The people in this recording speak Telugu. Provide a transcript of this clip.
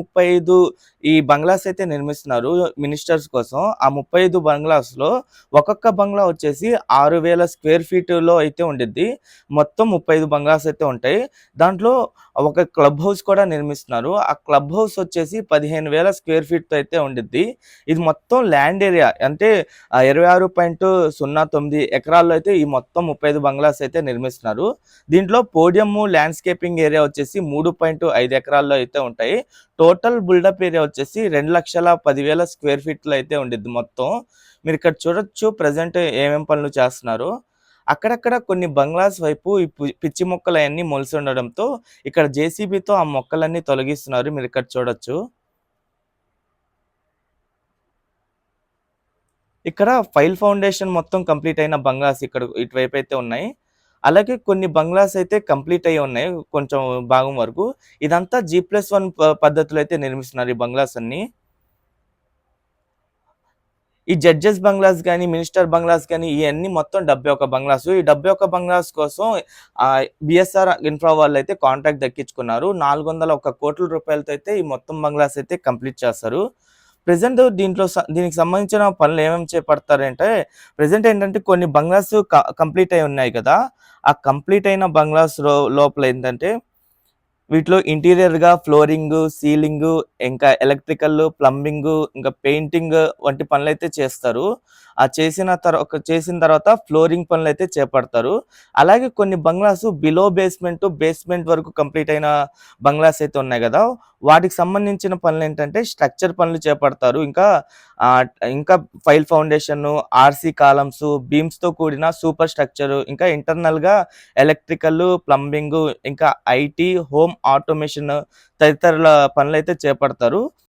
ముప్పై ఐదు ఈ బంగ్లాస్ అయితే నిర్మిస్తున్నారు మినిస్టర్స్ కోసం. ఆ ముప్పై ఐదు బంగ్లాస్లో ఒక్కొక్క బంగ్లా వచ్చేసి ఆరు వేల స్క్వేర్ ఫీట్లో అయితే ఉండిద్ది. మొత్తం ముప్పై ఐదు బంగ్లాస్ అయితే ఉంటాయి. దాంట్లో ఒక క్లబ్ హౌస్ కూడా నిర్మిస్తున్నారు. ఆ క్లబ్ హౌస్ వచ్చేసి పదిహేను వేల స్క్వేర్ ఫీట్తో అయితే ఉండిద్ది. ఇది మొత్తం ల్యాండ్ ఏరియా అంటే ఇరవై ఆరు పాయింట్ సున్నా తొమ్మిది ఎకరాల్లో అయితే ఈ మొత్తం ముప్పై ఐదు బంగ్లాస్ అయితే నిర్మిస్తున్నారు. దీంట్లో పోడియం ల్యాండ్స్కేపింగ్ ఏరియా వచ్చేసి మూడు పాయింట్ ఐదు ఎకరాల్లో అయితే ఉంటాయి. టోటల్ బిల్డప్ ఏరియా వచ్చేసి రెండు లక్షల పదివేల స్క్వేర్ ఫీట్లు అయితే ఉండిద్ది మొత్తం. మీరు ఇక్కడ చూడొచ్చు ప్రజెంట్ ఏమేం పనులు చేస్తున్నారు. అక్కడక్కడ కొన్ని బంగ్లాస్ వైపు ఈ పిచ్చి మొక్కలు అవన్నీ మొలిసి ఉండడంతో ఇక్కడ జేసీబీతో ఆ మొక్కలన్నీ తొలగిస్తున్నారు. మీరు ఇక్కడ చూడొచ్చు. ఇక్కడ ఫైల్ ఫౌండేషన్ మొత్తం కంప్లీట్ అయిన బంగ్లాస్ ఇక్కడ ఇటువైపు అయితే ఉన్నాయి. అలాగే కొన్ని బంగ్లాస్ అయితే కంప్లీట్ అయి ఉన్నాయి కొంచెం భాగం వరకు. ఇదంతా జీ ప్లస్ వన్ పద్ధతిలో అయితే నిర్మిస్తున్నారు ఈ బంగ్లాస్ అన్ని. ఈ జడ్జెస్ బంగ్లాస్ కానీ మినిస్టర్ బంగ్లాస్ కానీ ఇవన్నీ మొత్తం డెబ్బై ఒక బంగ్లాస్. ఈ డెబ్బై ఒక బంగ్లాస్ కోసం బిఎస్ఆర్ ఇన్ఫ్రా వాళ్ళు అయితే కాంట్రాక్ట్ దక్కించుకున్నారు. నాలుగు వందల ఒక కోట్ల రూపాయలతో అయితే ఈ మొత్తం బంగ్లాస్ అయితే కంప్లీట్ చేస్తారు. ప్రజెంట్ దీంట్లో స- దీనికి సంబంధించిన పనులు ఏమేమి చేపడతారంటే ప్రజెంట్ ఏంటంటే కొన్ని బంగ్లాస్ కంప్లీట్ అయి ఉన్నాయి కదా. ఆ కంప్లీట్ అయిన బంగ్లాస్ లో- లోపల ఏంటంటే వీటిలో ఇంటీరియర్గా ఫ్లోరింగ్ సీలింగ్ ఇంకా ఎలక్ట్రికల్ ప్లంబింగ్ ఇంకా పెయింటింగ్ వంటి పనులు అయితే చేస్తారు. ఆ చేసిన తర్వాత చేసిన తర్వాత ఫ్లోరింగ్ పనులు అయితే చేపడతారు. అలాగే కొన్ని బంగ్లాస్ బిలో బేస్మెంట్ బేస్మెంట్ వరకు కంప్లీట్ అయిన బంగ్లాస్ అయితే ఉన్నాయి కదా. వాటికి సంబంధించిన పనులు ఏంటంటే స్ట్రక్చర్ పనులు చేపడతారు. ఇంకా ఇంకా ఫైల్ ఫౌండేషన్ ఆర్సీ కాలమ్స్ బీమ్స్తో కూడిన సూపర్ స్ట్రక్చర్ ఇంకా ఇంటర్నల్గా ఎలక్ట్రికల్ ప్లంబింగ్ ఇంకా ఐటీ హోమ్ ఆటోమేషన్ తదితరుల పనులు అయితే చేపడతారు.